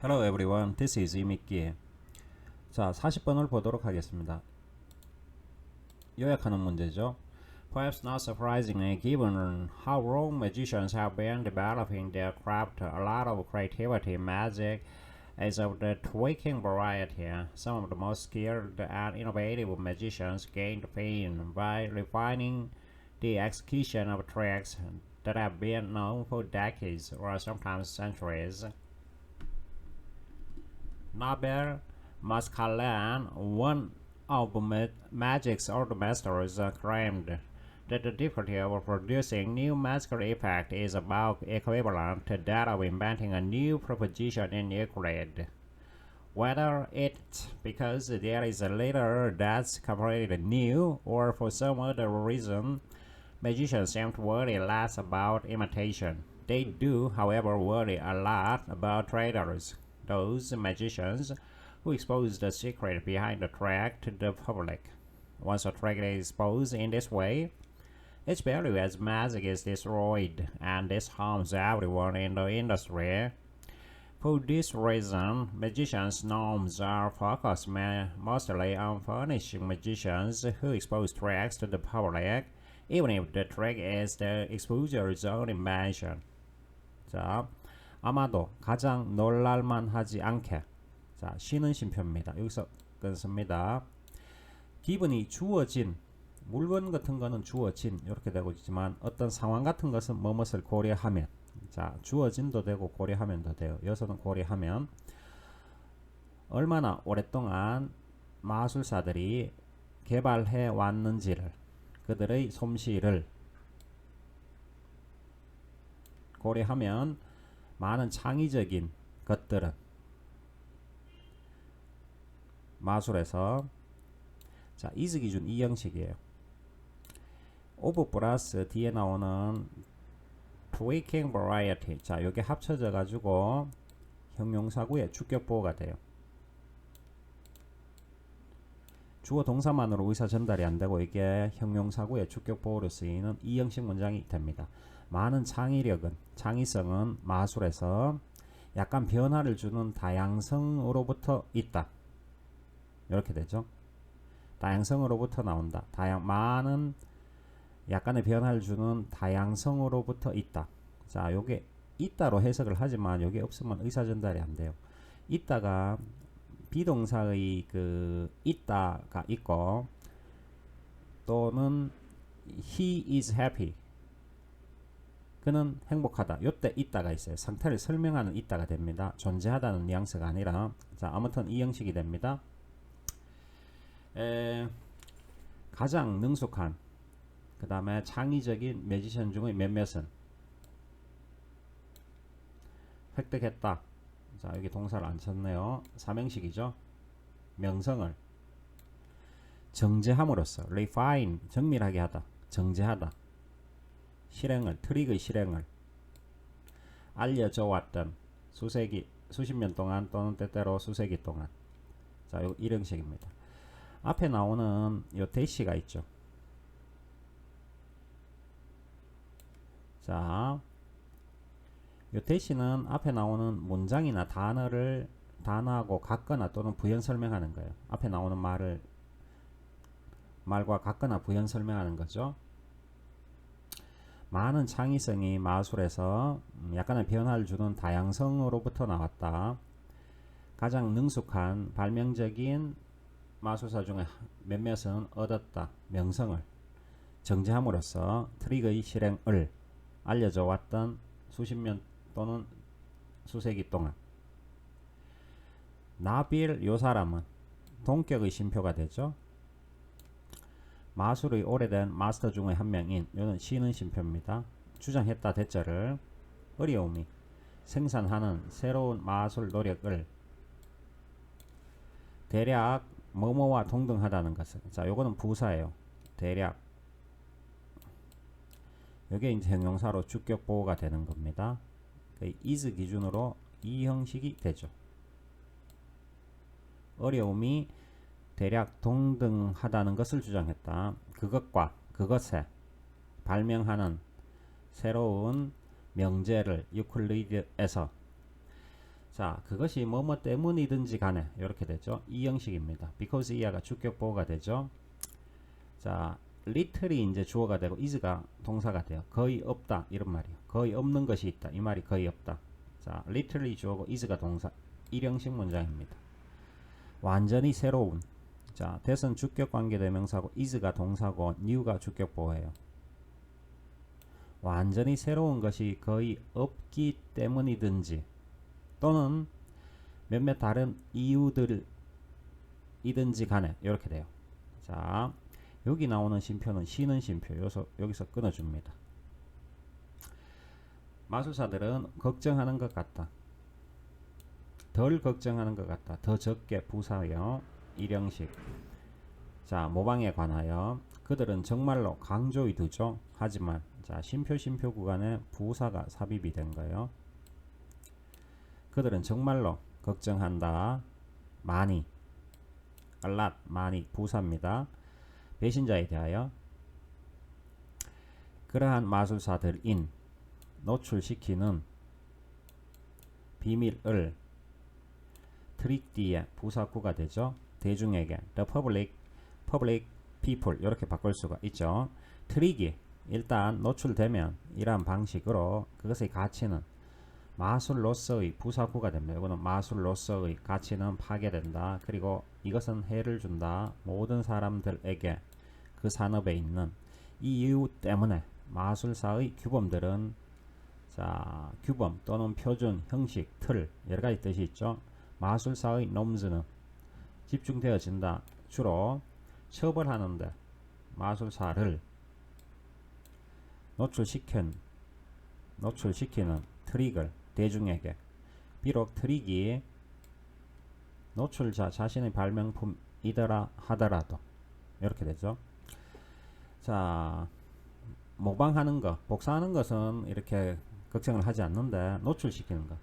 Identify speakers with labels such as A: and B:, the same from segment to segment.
A: Hello everyone, this is 이미끼. 자, 40번을 보도록 하겠습니다. 요약하는 문제죠. Perhaps not surprisingly, given how Rome magicians have been developing their craft, a lot of creativity, magic is of the tweaking variety. Some of the most skilled and innovative magicians gained fame by refining the execution of tricks that have been known for decades or sometimes centuries. Nobel Mascalan, one of ma- magic's old masters, claimed that the difficulty of producing new magical effect is about equivalent to that of inventing a new proposition in Euclid. Whether it's because there is a letter that's completely new or for some other reason, magicians seem to worry less about imitation. They do, however, worry a lot about traders, those magicians who expose the secret behind the trick to the public. Once a trick is exposed in this way, its value as magic is destroyed, and this harms everyone in the industry. For this reason, magicians' norms are focused mostly on punishing magicians who expose tricks to the public, even if the trick is the exposer's own invention. 자, 아마도 가장 놀랄만 하지 않게. 자, 쉬는 쉼표입니다. 여기서 끊습니다. 기분이 주어진 물건 같은 거는 주어진 이렇게 되고 있지만 어떤 상황 같은 것은 뭐뭇을 고려하면 자 주어진도 되고 고려하면도 돼요. 여기서는 고려하면 얼마나 오랫동안 마술사들이 개발해 왔는지를 그들의 솜씨를 고려하면 많은 창의적인 것들은 마술에서 자 이즈 기준 이 형식이에요. 오브 플러스 뒤에 나오는 tweaking variety 자 요게 합쳐져 가지고 형용사구의 주격보호가 돼요. 주어 동사만으로 의사 전달이 안 되고 이게 형용사구의 주격보호로 쓰이는 이 형식 문장이 됩니다. 많은 창의력은 창의성은 마술에서 약간 변화를 주는 다양성으로부터 있다. 이렇게 되죠. 다양성으로부터 나온다. 다양 많은 약간의 변화를 주는 다양성으로부터 있다. 자, 요게 있다로 해석을 하지만 요게 없으면 의사 전달이 안 돼요. 있다가 비동사의 그 있다가 있고 또는 he is happy 그는 행복하다. 요때 있다가 있어요. 상태를 설명하는 있다가 됩니다. 존재하다는 뉘앙스가 아니라 자, 아무튼 이 형식이 됩니다. 에, 가장 능숙한 그 다음에 창의적인 매지션 중의 몇몇은 획득했다. 자 여기 동사를 안 쳤네요. 삼형식이죠. 명성을 정제함으로써 refine 정밀하게 하다. 정제하다. 실행을 트릭의 실행을 알려져 왔던 수세기 수십 년 동안 또는 때때로 수세기 동안 자 요 일형식입니다. 앞에 나오는 요 대시가 있죠. 자, 요 대시는 앞에 나오는 문장이나 단어를 단어하고 같거나 또는 부연 설명하는 거예요. 앞에 나오는 말을 말과 같거나 부연 설명하는 거죠. 많은 창의성이 마술에서 음, 약간의 변화를 주는 다양성으로부터 나왔다. 가장 능숙한 발명적인 마술사 중에 몇몇은 얻었다. 명성을 정제함으로써 트릭의 실행을 알려져 왔던 수십 년 또는 수세기 동안 나빌 요 사람은 동격의 심표가 되죠. 마술의 오래된 마스터 중의 한 명인 요는 쉬는 심표입니다. 주장했다 대자를 어려움이 생산하는 새로운 마술 노력을 대략 뭐뭐와 동등하다는 것을 자 요거는 부사예요. 대략 요게 이제 형용사로 주격 보호가 되는 겁니다. 그 is 기준으로 이 형식이 되죠. 어려움이 대략 동등하다는 것을 주장했다. 그것과 그것에 발명하는 새로운 명제를 유클리드에서 자, 그것이 뭐뭐 때문이든지 간에 이렇게 되죠. 이 형식입니다. because 이하가 주격 보호가 되죠. 자, little이 이제 주어가 되고 is가 동사가 돼요. 거의 없다 이런 말이에요. 거의 없는 것이 있다 이 말이 거의 없다. 자, little이 주어고 is가 동사 일형식 문장입니다. 완전히 새로운 자, 대선 주격 관계 대명사고 is가 동사고 new가 주격 보호예요. 완전히 새로운 것이 거의 없기 때문이든지 또는 몇몇 다른 이유들이든지 간에 이렇게 돼요. 자, 여기 나오는 쉼표는 쉬는 쉼표. 여기서, 여기서 끊어줍니다. 마술사들은 걱정하는 것 같다. 덜 걱정하는 것 같다. 더 적게 부사요. 일형식. 자, 모방에 관하여 그들은 정말로 강조히 두죠. 하지만 자, 쉼표 쉼표 구간에 부사가 삽입이 된 거예요. 그들은 정말로 걱정한다. 많이. lot 많이 부사입니다. 배신자에 대하여 그러한 마술사들인 노출시키는 비밀을 트릭 뒤에 부사구가 되죠. 대중에게 the public, public people 이렇게 바꿀 수가 있죠. 트릭이 일단 노출되면 이러한 방식으로 그것의 가치는 마술로서의 부사구가 됩니다. 이거는 마술로서의 가치는 파괴된다. 그리고 이것은 해를 준다. 모든 사람들에게 그 산업에 있는 이 이유 때문에 마술사의 규범들은 자 규범 또는 표준, 형식, 틀 여러 가지 뜻이 있죠. 마술사의 놈즈는 집중되어진다. 주로 처벌하는데 마술사를 노출시킨 노출시키는 트릭을 대중에게 비록 트릭이 노출자 자신의 발명품이더라 하더라도 이렇게 되죠. 자 모방하는 것, 복사하는 것은 이렇게 걱정을 하지 않는데 노출시키는 것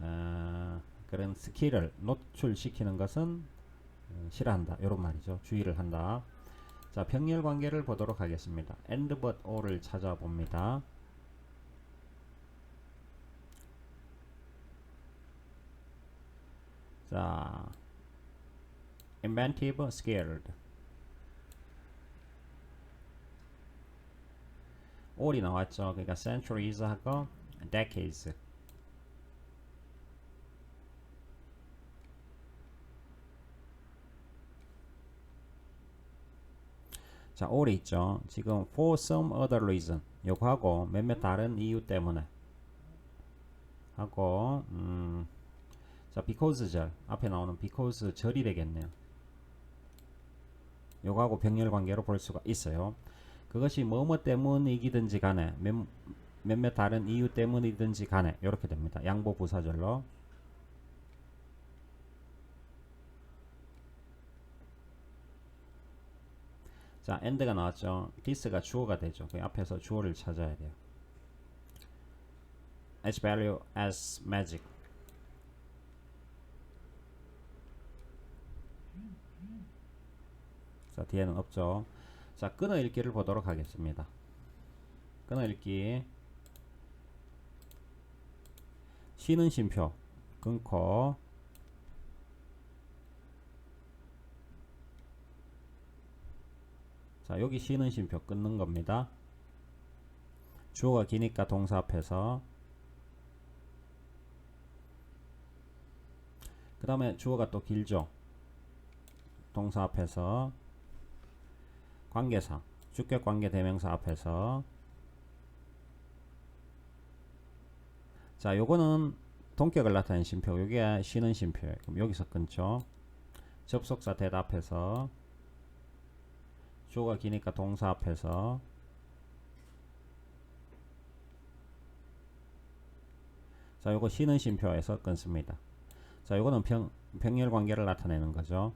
A: 어, 그런 스킬을 노출시키는 것은 어, 싫어한다 이런 말이죠. 주의를 한다. 자 병렬 관계를 보도록 하겠습니다. and but or를 찾아봅니다. 자, inventive, scared. all이 나왔죠. 그러니까 centuries 하고 decades. 자, all이 있죠. 지금 for some other reason 요거하고 몇몇 다른 이유 때문에 하고 음, 자, because 절 앞에 나오는 because 절이 되겠네요. 요거하고 병렬 관계로 볼 수가 있어요. 그것이 뭐뭐 때문이기든지 간에 몇, 몇몇 다른 이유 때문이든지 간에 이렇게 됩니다. 양보 부사절로 자, end가 나왔죠. this가 주어가 되죠. 그 앞에서 주어를 찾아야 돼요. as value as magic 자 뒤에는 없죠 자 끊어 읽기를 보도록 하겠습니다 끊어 읽기 쉬는 쉼표 끊고 자 여기 쉬는 쉼표 끊는 겁니다. 주어가 기니까 동사 앞에서. 그 다음에 주어가 또 길죠? 동사 앞에서. 관계사, 주격 관계 대명사 앞에서. 자, 요거는 동격을 나타낸 쉼표, 요게 쉬는 쉼표예요. 그럼 여기서 끊죠. 접속사 대답해서 주어가 기니까 동사 앞에서 자, 요거 쉬는 쉼표에서 끊습니다. 자, 요거는 병, 병렬 관계를 나타내는 거죠.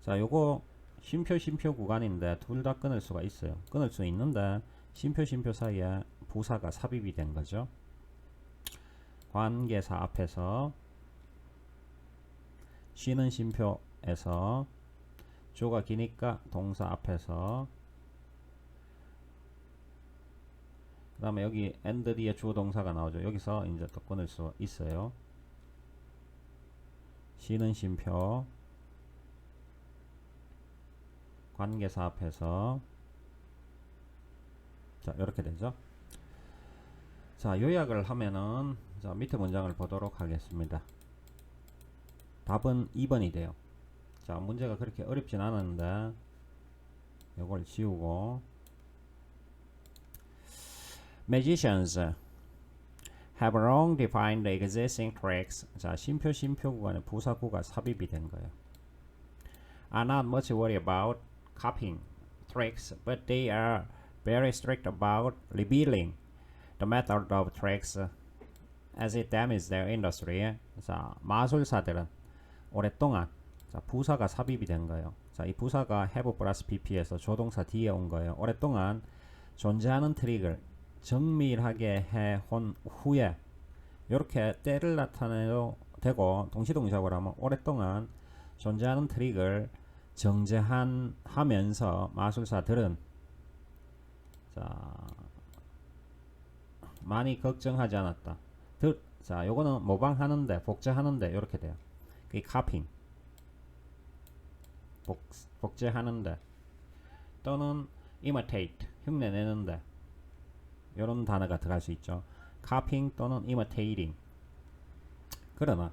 A: 자 요거 쉼표 쉼표 구간인데 둘 다 끊을 수가 있어요 끊을 수 있는데 쉼표 쉼표 사이에 부사가 삽입이 된 거죠 관계사 앞에서 쉬는 쉼표에서 주가 기니까 동사 앞에서 그 다음에 여기 and 뒤에 주어 동사가 나오죠. 여기서 이제 또 끊을 수 있어요. 시는 쉼표 관계사 앞에서 자 이렇게 되죠. 자 요약을 하면은 자 밑에 문장을 보도록 하겠습니다. 답은 2번이 돼요. 자 문제가 그렇게 어렵진 않았는데 이걸 지우고 Magicians have long defined the existing tracks. 자, 심표 심표 구간에 부사구가 삽입이 된 거예요. Are not much worried about copying tracks, but they are very strict about revealing the method of tracks as it damages their industry. 자, 마술사들은 오랫동안 자, 부사가 삽입이 된 거예요. 자, 이 부사가 have 플러스 pp에서 조동사 뒤에 온 거예요. 오랫동안 존재하는 트릭을 정밀하게 해온 후에 이렇게 때를 나타내도 되고 동시동작으로 하면 오랫동안 존재하는 트릭을 정제한 하면서 마술사들은 자 많이 걱정하지 않았다. 들, 자 요거는 모방하는데 복제하는데 이렇게 돼요. 그 카핑 복, 복제하는데 또는 imitate 흉내내는데 이런 단어가 들어갈 수 있죠. copying 또는 imitating. 그러나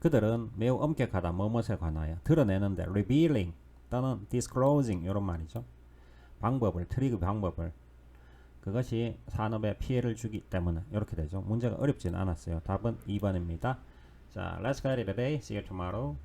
A: 그들은 매우 엄격하다. 뭐뭇에 관하여 드러내는데 revealing 또는 disclosing 이런 말이죠. 방법을 트리그 방법을 그것이 산업에 피해를 주기 때문에 이렇게 되죠. 문제가 어렵진 않았어요. 답은 2번입니다. So let's go it a day. See you tomorrow.